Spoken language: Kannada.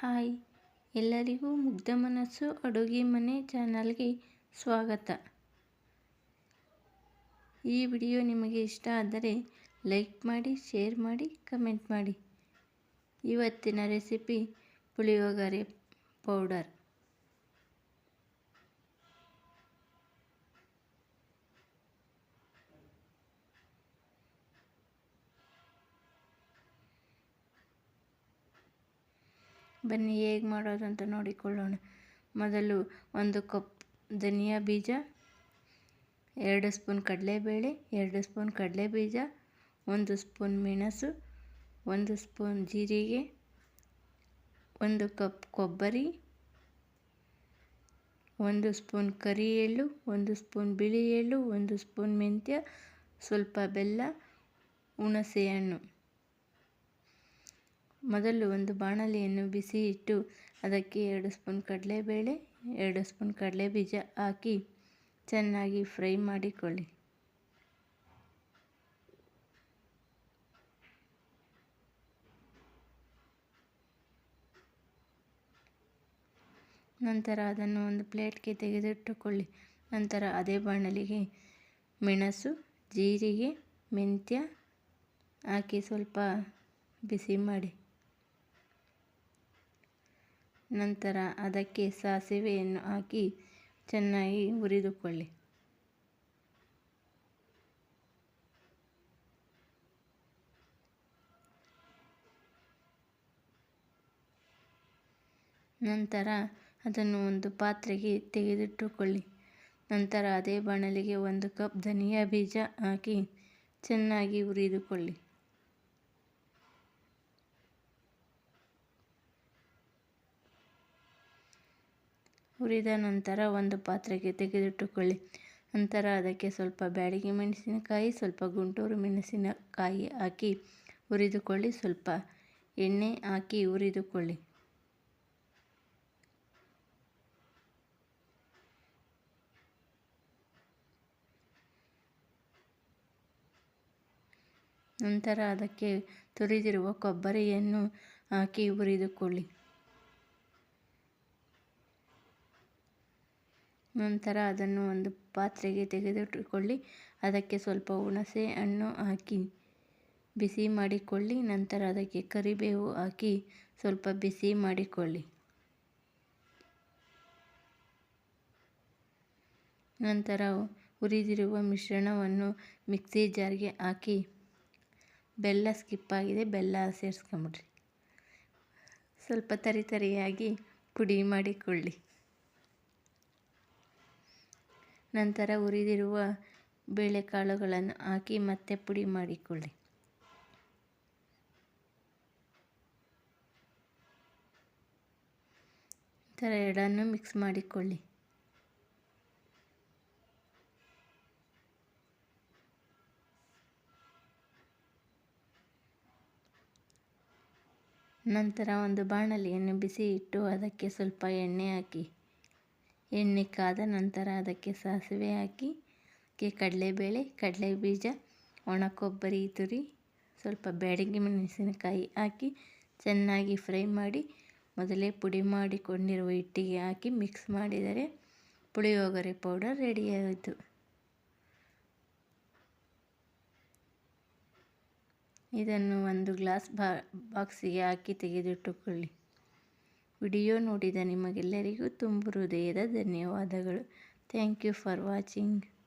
ಹಾಯ್, ಎಲ್ಲರಿಗೂ ಮುಗ್ಧ ಮನಸ್ಸು, ಅಡುಗೆ ಮನೆ ಚಾನಲ್ಗೆ ಸ್ವಾಗತ. ಈ ವಿಡಿಯೋ ನಿಮಗೆ ಇಷ್ಟ ಆದರೆ ಲೈಕ್ ಮಾಡಿ, ಶೇರ್ ಮಾಡಿ, ಕಮೆಂಟ್ ಮಾಡಿ. ಇವತ್ತಿನ ರೆಸಿಪಿ ಪುಳಿಯೋಗರೆ ಪೌಡರ್. ಬನ್ನಿ, ಹೇಗೆ ಮಾಡೋದು ಅಂತ ನೋಡಿಕೊಳ್ಳೋಣ. ಮೊದಲು ಒಂದು ಕಪ್ ಧನಿಯಾ ಬೀಜ, ಎರಡು ಸ್ಪೂನ್ ಕಡಲೆಬೇಳೆ, ಎರಡು ಸ್ಪೂನ್ ಕಡಲೆ ಬೀಜ ಒಂದು ಸ್ಪೂನ್ ಮೆಣಸು, ಒಂದು ಸ್ಪೂನ್ ಜೀರಿಗೆ, ಒಂದು ಕಪ್ ಕೊಬ್ಬರಿ, ಒಂದು ಸ್ಪೂನ್ ಕರಿ ಎಳ್ಳು ಒಂದು ಸ್ಪೂನ್ ಬಿಳಿ ಎಳ್ಳು ಒಂದು ಸ್ಪೂನ್ ಮೆಂತ್ಯ, ಸ್ವಲ್ಪ ಬೆಲ್ಲ, ಹುಣಸೆಹಣ್ಣು. ಮೊದಲು ಒಂದು ಬಾಣಲೆಯನ್ನು ಬಿಸಿ ಇಟ್ಟು ಅದಕ್ಕೆ ಎರಡು ಸ್ಪೂನ್ ಕಡಲೆಬೇಳೆ, ಎರಡು ಸ್ಪೂನ್ ಕಡಲೆ ಬೀಜ ಹಾಕಿ ಚೆನ್ನಾಗಿ ಫ್ರೈ ಮಾಡಿಕೊಳ್ಳಿ. ನಂತರ ಅದನ್ನು ಒಂದು ಪ್ಲೇಟ್ಗೆ ತೆಗೆದಿಟ್ಟುಕೊಳ್ಳಿ. ನಂತರ ಅದೇ ಬಾಣಲಿಗೆ ಮೆಣಸು, ಜೀರಿಗೆ, ಮೆಂತ್ಯ ಹಾಕಿ ಸ್ವಲ್ಪ ಬಿಸಿ ಮಾಡಿ. ನಂತರ ಅದಕ್ಕೆ ಸಾಸಿವೆಯನ್ನು ಹಾಕಿ ಚೆನ್ನಾಗಿ ಹುರಿದುಕೊಳ್ಳಿ. ನಂತರ ಅದನ್ನು ಒಂದು ಪಾತ್ರೆಗೆ ತೆಗೆದಿಟ್ಟುಕೊಳ್ಳಿ. ನಂತರ ಅದೇ ಬಾಣಲಿಗೆ ಒಂದು ಕಪ್ ಧನಿಯಾ ಬೀಜ ಹಾಕಿ ಚೆನ್ನಾಗಿ ಹುರಿದುಕೊಳ್ಳಿ. ಹುರಿದ ನಂತರ ಒಂದು ಪಾತ್ರೆಗೆ ತೆಗೆದಿಟ್ಟುಕೊಳ್ಳಿ. ನಂತರ ಅದಕ್ಕೆ ಸ್ವಲ್ಪ ಬ್ಯಾಡಗಿ ಮೆಣಸಿನಕಾಯಿ, ಸ್ವಲ್ಪ ಗುಂಟೂರು ಮೆಣಸಿನಕಾಯಿ ಹಾಕಿ ಹುರಿದುಕೊಳ್ಳಿ. ಸ್ವಲ್ಪ ಎಣ್ಣೆ ಹಾಕಿ ಹುರಿದುಕೊಳ್ಳಿ. ನಂತರ ಅದಕ್ಕೆ ತುರಿದಿರುವ ಕೊಬ್ಬರಿಯನ್ನು ಹಾಕಿ ಹುರಿದುಕೊಳ್ಳಿ. ನಂತರ ಅದನ್ನು ಒಂದು ಪಾತ್ರೆಗೆ ತೆಗೆದಿಟ್ಟುಕೊಳ್ಳಿ ಅದಕ್ಕೆ ಸ್ವಲ್ಪ ಹುಣಸೆ ಹಣ್ಣು ಹಾಕಿ ಬಿಸಿ ಮಾಡಿಕೊಳ್ಳಿ. ನಂತರ ಅದಕ್ಕೆ ಕರಿಬೇವು ಹಾಕಿ ಸ್ವಲ್ಪ ಬಿಸಿ ಮಾಡಿಕೊಳ್ಳಿ. ನಂತರ ಹುರಿದಿರುವ ಮಿಶ್ರಣವನ್ನು ಮಿಕ್ಸಿ ಜಾರ್ಗೆ ಹಾಕಿ ಬೆಲ್ಲ ಸ್ಕಿಪ್ ಆಗಿದೆ. ಬೆಲ್ಲ ಸೇರಿಸ್ಕೊಂಬಿಡ್ರಿ. ಸ್ವಲ್ಪ ತರಿ ತರಿಯಾಗಿ ಪುಡಿ ಮಾಡಿಕೊಳ್ಳಿ. ನಂತರ ಹುರಿದಿರುವ ಬೇಳೆಕಾಳುಗಳನ್ನು ಹಾಕಿ ಮತ್ತೆ ಪುಡಿ ಮಾಡಿಕೊಳ್ಳಿ. ನಂತರ ಎರಡನ್ನು ಮಿಕ್ಸ್ ಮಾಡಿಕೊಳ್ಳಿ. ನಂತರ ಒಂದು ಬಾಣಲಿಯನ್ನು ಬಿಸಿ ಇಟ್ಟು ಅದಕ್ಕೆ ಸ್ವಲ್ಪ ಎಣ್ಣೆ ಹಾಕಿ. ಎಣ್ಣೆ ಕಾದ ನಂತರ ಅದಕ್ಕೆ ಸಾಸಿವೆ ಹಾಕಿ ಕಡಲೆಬೇಳೆ ಕಡಲೆ ಬೀಜ ಒಣ ಕೊಬ್ಬರಿ ತುರಿ, ಸ್ವಲ್ಪ ಬ್ಯಾಡಗಿ ಮೆಣಸಿನಕಾಯಿ ಹಾಕಿ ಚೆನ್ನಾಗಿ ಫ್ರೈ ಮಾಡಿ, ಮೊದಲೇ ಪುಡಿ ಮಾಡಿಕೊಂಡಿರುವ ಹಿಟ್ಟಿಗೆ ಹಾಕಿ ಮಿಕ್ಸ್ ಮಾಡಿದರೆ ಪುಳಿಯೋಗರೆ ಪೌಡರ್ ರೆಡಿಯಾಯಿತು. ಇದನ್ನು ಒಂದು ಗ್ಲಾಸ್ ಬಾಕ್ಸಿಗೆ ಹಾಕಿ ತೆಗೆದಿಟ್ಟುಕೊಳ್ಳಿ. ವಿಡಿಯೋ ನೋಡಿದ ನಿಮಗೆಲ್ಲರಿಗೂ ತುಂಬು ಹೃದಯದ ಧನ್ಯವಾದಗಳು. Thank you for watching.